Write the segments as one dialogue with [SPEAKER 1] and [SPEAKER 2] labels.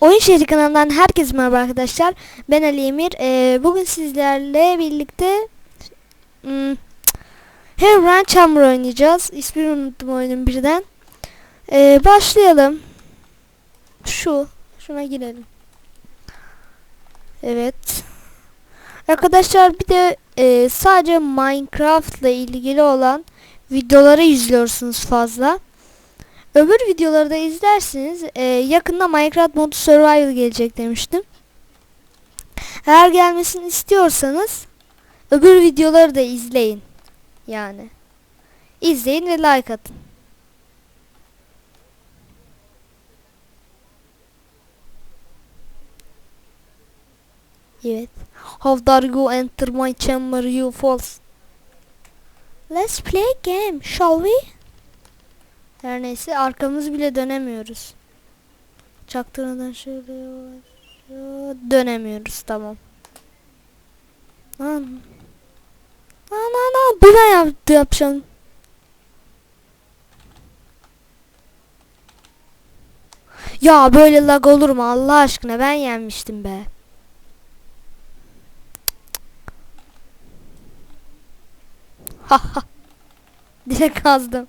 [SPEAKER 1] Oyun Şehri kanalından herkese merhaba arkadaşlar. Ben Ali Emir. Ee, bugün sizlerle birlikte hmm, Herobrine Chamber oynayacağız. İsmini unuttum oyunun birden. Ee, başlayalım. Şu. Şuna girelim. Evet. Arkadaşlar bir de e, sadece Minecraft ile ilgili olan videoları izliyorsunuz fazla. Öbür videoları da izlersiniz. Ee, yakında Minecraft modu survival gelecek demiştim. Eğer gelmesini istiyorsanız öbür videoları da izleyin. Yani. İzleyin ve like atın. Evet. How dare you enter my chamber you false. Let's play a game, shall we? Her neyse arkamızı bile dönemiyoruz. Çaktırmadan şöyle yavaş dönemiyoruz tamam. Lan. Lan lan lan bu ne yaptı yapacağım. Ya böyle lag olur mu Allah aşkına ben yenmiştim be. Haha. Direkt kazdım.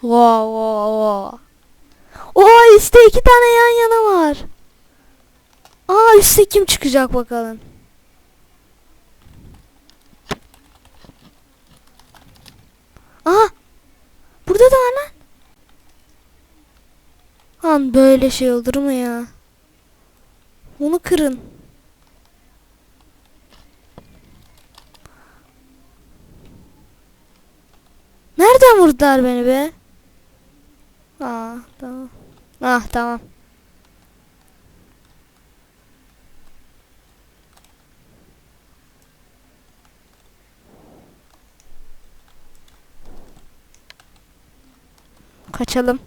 [SPEAKER 1] Wow wow wow. Oo üstte iki tane yan yana var. Aa üstte kim çıkacak bakalım. Aha. Burada da var lan. Lan böyle şey olur mu ya? Onu kırın. Nereden vurdular beni be? Aa tamam. Ah tamam. Kaçalım.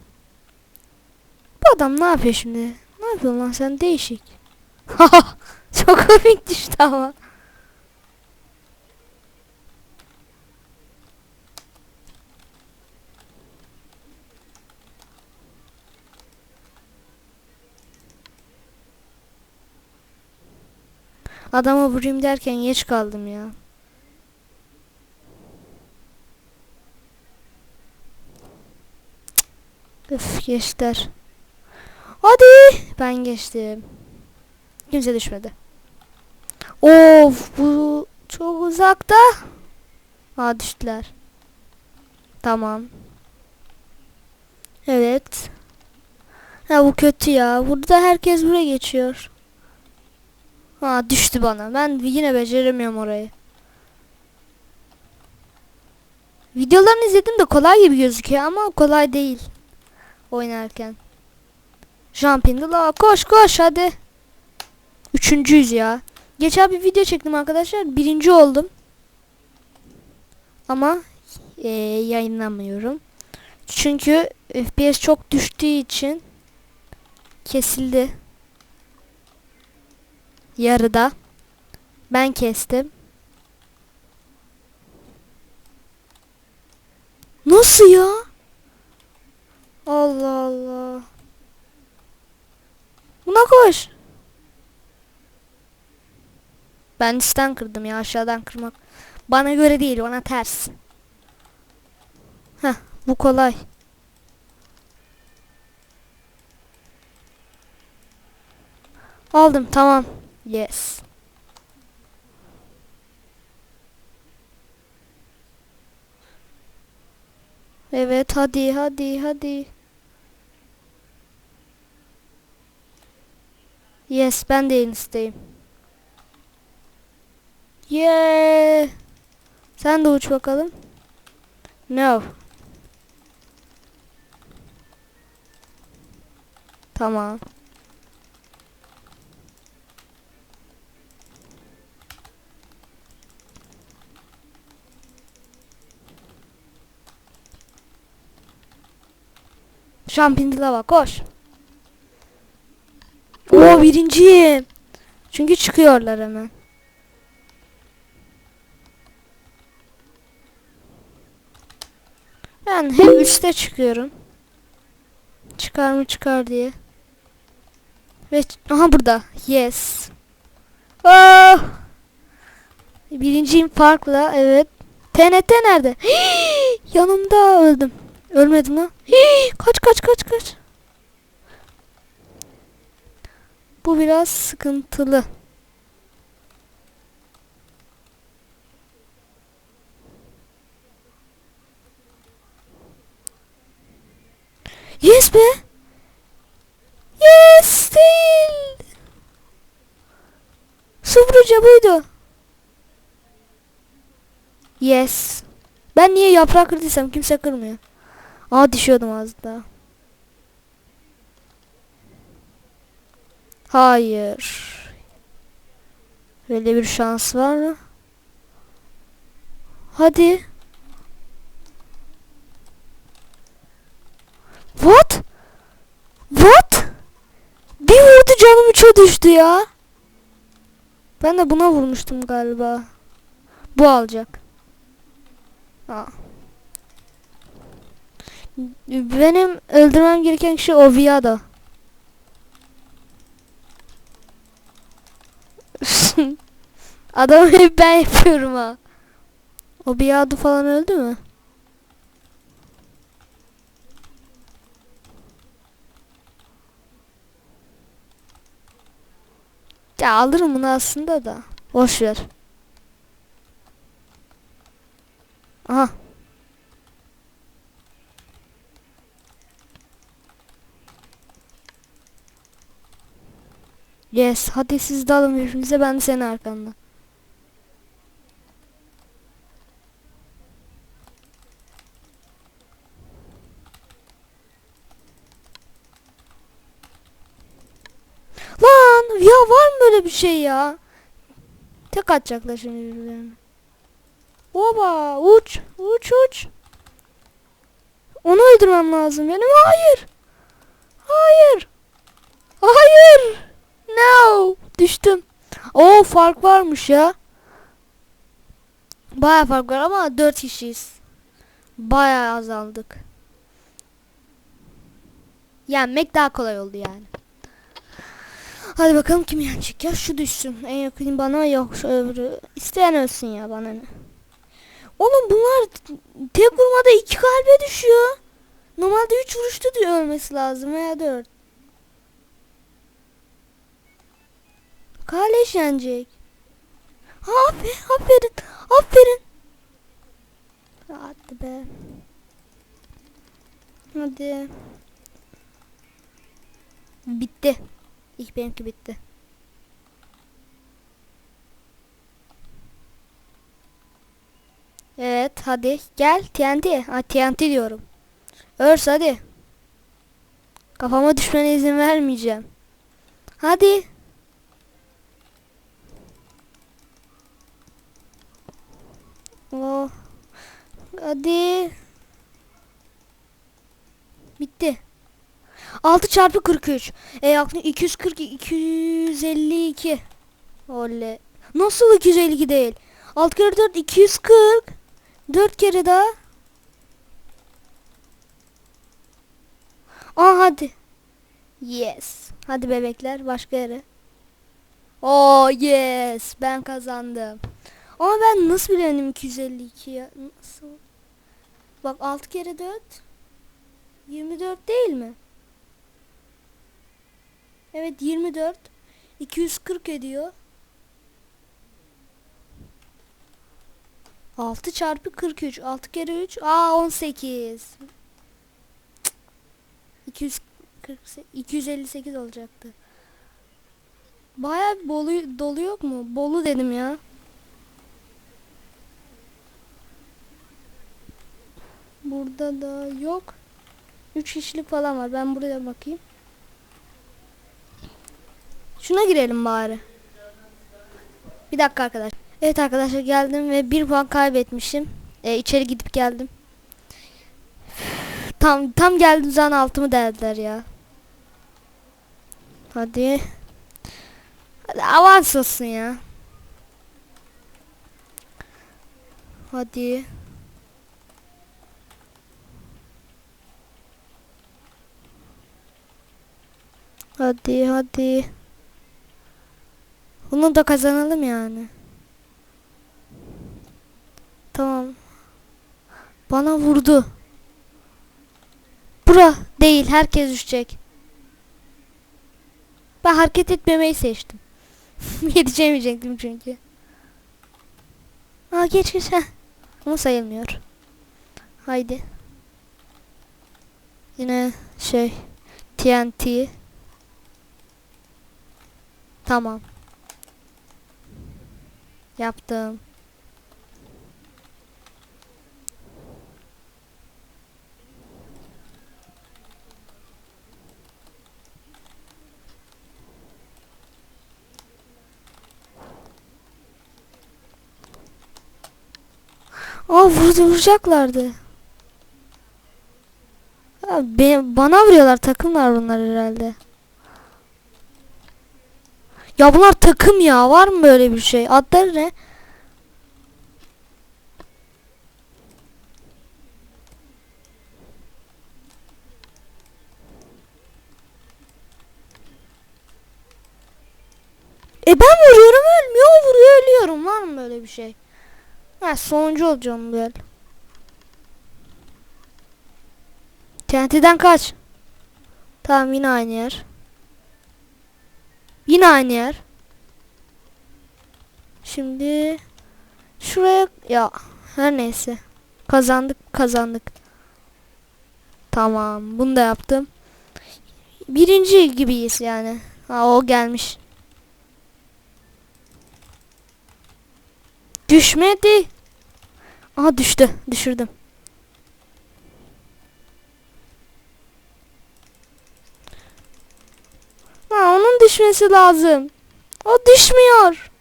[SPEAKER 1] Bu adam ne yapıyor şimdi? Ne yapıyorsun lan sen değişik. Çok komik düştü ama. Adama vurayım derken geç kaldım ya. Üf geçtiler. Hadi. Ben geçtim. Kimse düşmedi. Of bu çok uzakta. Aa düştüler. Tamam. Evet. Ha bu kötü ya. Burada herkes buraya geçiyor. Ha düştü bana. Ben yine beceremiyorum orayı. Videolarını izledim de kolay gibi gözüküyor ama kolay değil. Oynarken. Jumping lava. Koş koş hadi. Üçüncüyüz ya. Geçen bir video çektim arkadaşlar. Birinci oldum. Ama e, yayınlamıyorum. Çünkü FPS çok düştüğü için kesildi. Yarıda. Ben kestim. Nasıl ya? Allah Allah. Buna koş. Ben üstten kırdım ya aşağıdan kırmak. Bana göre değil bana ters. Heh bu kolay. Aldım tamam. Yes. Evet hadi hadi hadi. Yes ben de en isteyim. Yeah. Sen de uç bakalım. No. Tamam. Jumping lava koş. O birinciyim. Çünkü çıkıyorlar hemen. Ben hep üste çıkıyorum. Çıkar mı çıkar diye. Ve aha burada. Yes. Ah! Birinciyim farkla evet. TNT nerede? Yanımda öldüm. Ölmedim lan. Kaç kaç kaç kaç. Bu biraz sıkıntılı. Yes be. Yes değil. Subruca buydu. Yes. Ben niye yaprak kırdıysam kimse kırmıyor. Aa düşüyordum az daha. Hayır. Böyle bir şans var mı? Hadi. What? What? Bir vurdu canım üçe düştü ya. Ben de buna vurmuştum galiba. Bu alacak. Aa. Benim öldürmem gereken kişi Oviado. Adamı hep ben yapıyorum ha. Oviado falan öldü mü? Ya alırım bunu aslında da. Boş ver. Aha. Yes. Hadi siz dalın birbirinize ben de senin arkanda. Lan ya var mı böyle bir şey ya? Tek atacaklar şimdi birbirlerine. Oba uç uç uç. Onu öldürmem lazım benim. Hayır. Hayır. Hayır. No. Düştüm. O fark varmış ya. Baya fark var ama 4 kişiyiz. Baya azaldık. Yenmek daha kolay oldu yani. Hadi bakalım kim yenecek ya şu düşsün. En yakın bana yok şu öbürü. İsteyen ölsün ya bana ne. Oğlum bunlar tek vurmada iki kalbe düşüyor. Normalde üç vuruşta diyor ölmesi lazım veya dört. Kaleş yenecek. Aferin, aferin, aferin. Hadi be. Hadi. Bitti. İlk benimki bitti. Evet hadi gel TNT. Ha TNT diyorum. Örs hadi. Kafama düşmene izin vermeyeceğim. Hadi. Oh. Hadi. Bitti. 6 çarpı 43. E aklım 240 252. Oley. Nasıl 252 değil? 6 kere 4 240. 4 kere daha. Aa hadi. Yes. Hadi bebekler başka yere. Oh yes. Ben kazandım. Ama ben nasıl bilenim 252 ya? Nasıl? Bak 6 kere 4. 24 değil mi? Evet 24. 240 ediyor. 6 çarpı 43. 6 kere 3. Aa 18. 240 258 olacaktı. Baya bolu dolu yok mu? Bolu dedim ya. Burada da yok. 3 kişilik falan var. Ben buraya bakayım. Şuna girelim bari. Bir dakika arkadaş. Evet arkadaşlar geldim ve bir puan kaybetmişim. Ee, içeri gidip geldim. Tam tam geldim zaman altımı deldiler ya. Hadi. Hadi avans olsun ya. Hadi. Hadi hadi. Bunu da kazanalım yani. Tamam. Bana vurdu. Bura değil. Herkes düşecek. Ben hareket etmemeyi seçtim. Yetişemeyecektim çünkü. Aa geç geç. Heh. Ama sayılmıyor. Haydi. Yine şey TNT. Tamam. Yaptım. Aa vuracaklardı. Be- bana vuruyorlar takımlar bunlar herhalde. Ya bunlar takım ya var mı böyle bir şey? Adları ne? E ben vuruyorum ölmüyor, vuruyor ölüyorum. Var mı böyle bir şey? Ha sonuncu olacağım böyle. TNT'den kaç. Tamam yine aynı yer. Yine aynı yer. Şimdi şuraya ya her neyse. Kazandık kazandık. Tamam bunu da yaptım. Birinci gibiyiz yani. Ha o gelmiş. Düşmedi. Aha düştü. Düşürdüm. Ha, düşmesi lazım. O düşmüyor.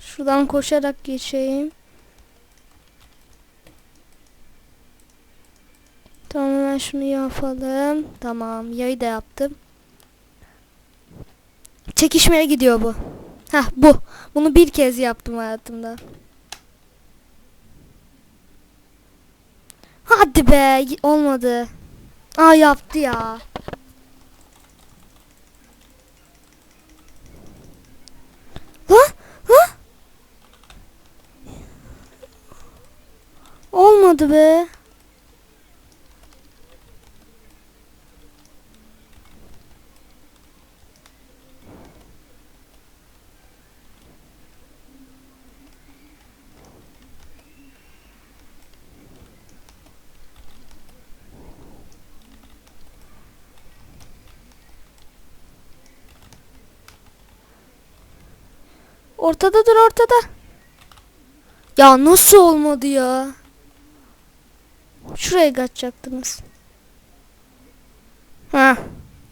[SPEAKER 1] Şuradan koşarak geçeyim. Tamam hemen şunu yapalım. Tamam yayı da yaptım. Çekişmeye gidiyor bu. Heh bu. Bunu bir kez yaptım hayatımda. Hadi be olmadı. Aa yaptı ya. Ha? Ha? Olmadı be. Ortada dur ortada. Ya nasıl olmadı ya? Şuraya kaçacaktınız. Ha.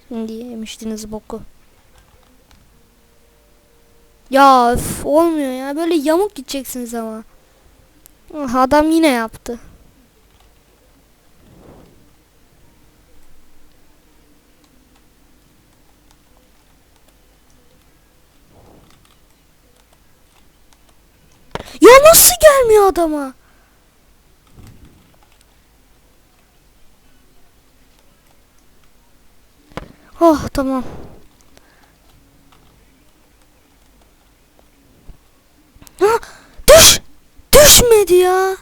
[SPEAKER 1] Şimdi yemiştiniz boku. Ya öf, olmuyor ya. Böyle yamuk gideceksiniz ama. Adam yine yaptı. Ya gelmiyor adama? Oh tamam. Ha, düş! Düşmedi ya.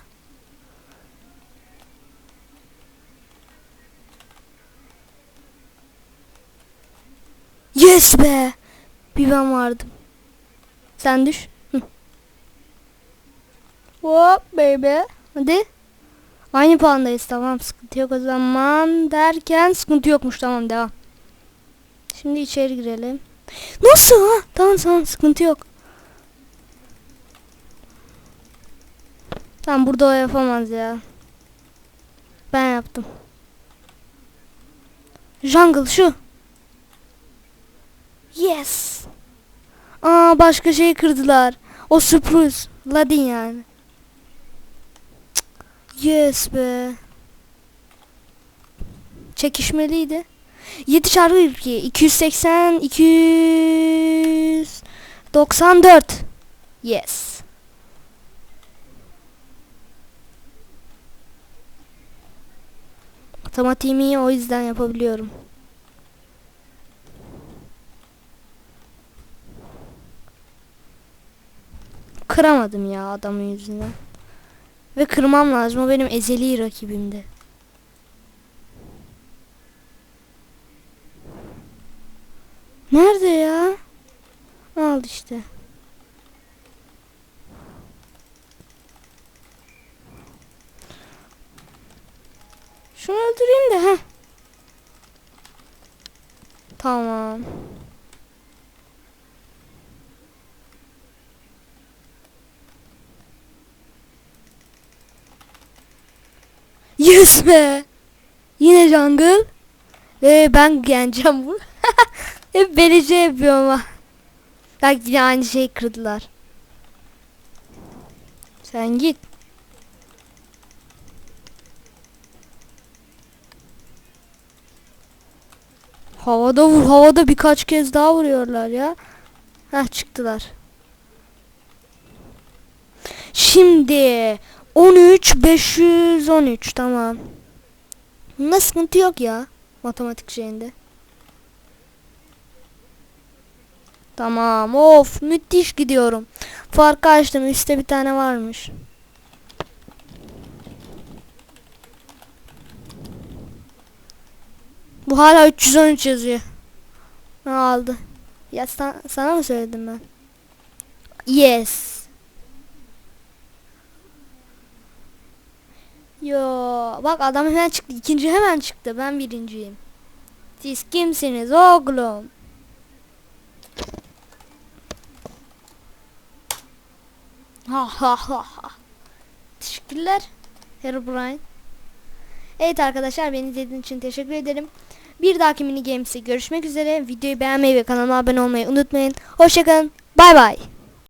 [SPEAKER 1] Yes be. Bir ben vardım. Sen düş. Hop baby. Hadi. Aynı puandayız tamam sıkıntı yok o zaman derken sıkıntı yokmuş tamam devam. Şimdi içeri girelim. Nasıl ha? Tamam tamam sıkıntı yok. Tamam burada o yapamaz ya. Ben yaptım. Jungle şu. Yes. Aa başka şey kırdılar. O sürpriz. Ladin yani. Yes be. Çekişmeliydi. 7 çarpı 2 280 294 Yes. Matematiğimi o yüzden yapabiliyorum. Kıramadım ya adamın yüzünden. Ve kırmam lazım. O benim ezeli rakibimdi. Nerede ya? Al işte. Şunu öldüreyim de ha. Tamam. Yes be. Yine jungle. Ve ben yeneceğim bunu. Hep beni şey yapıyor ama. Bak yine aynı şeyi kırdılar. Sen git. Havada vur, havada birkaç kez daha vuruyorlar ya. Heh çıktılar. Şimdi 13 513 tamam. Bunda sıkıntı yok ya matematik şeyinde. Tamam of müthiş gidiyorum. Farkı açtım üstte bir tane varmış. Bu hala 313 yazıyor. Ha, aldı. Ya sa- sana mı söyledim ben? Yes. Yo bak adam hemen çıktı. İkinci hemen çıktı. Ben birinciyim. Siz kimsiniz oğlum? Ha ha ha ha. Teşekkürler. Herobrine. Evet arkadaşlar beni izlediğiniz için teşekkür ederim. Bir dahaki mini games'te görüşmek üzere. Videoyu beğenmeyi ve kanalıma abone olmayı unutmayın. Hoşçakalın. Bay bay.